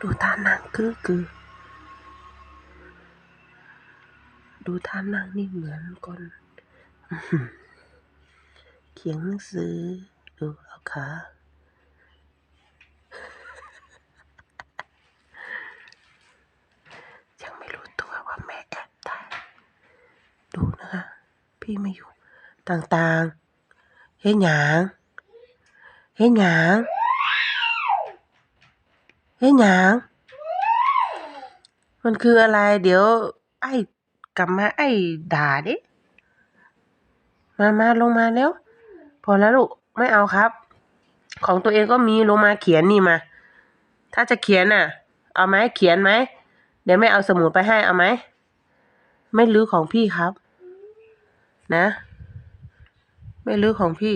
ดูท่านั่งคือคือ ดูท่านั่งนี่เหมือนคนเขียนหนังสือ ดูเอาขายังไม่รู้ตัวว่าแม่แอบถ่ายดูนะคะพี่ไม่อยู่ ต่างๆ เฮ็ดหยังเฮ็ดหยัง เฮ็ดหยังมันคืออะไรเดี๋ยว ไอ้กลับมาไอ้ด่าด้มามาลงมาแล้ว พอแล้วลูกไม่เอาครับ ของตัวเองก็มีลงมาเขียนนี่มา ถ้าจะเขียนน่ะ เอาไหมเขียนไหมเดี๋ยวไม่เอาสมุดไปให้เอาไหมไม่รื้อของพี่ครับ นะ ไม่รื้อของพี่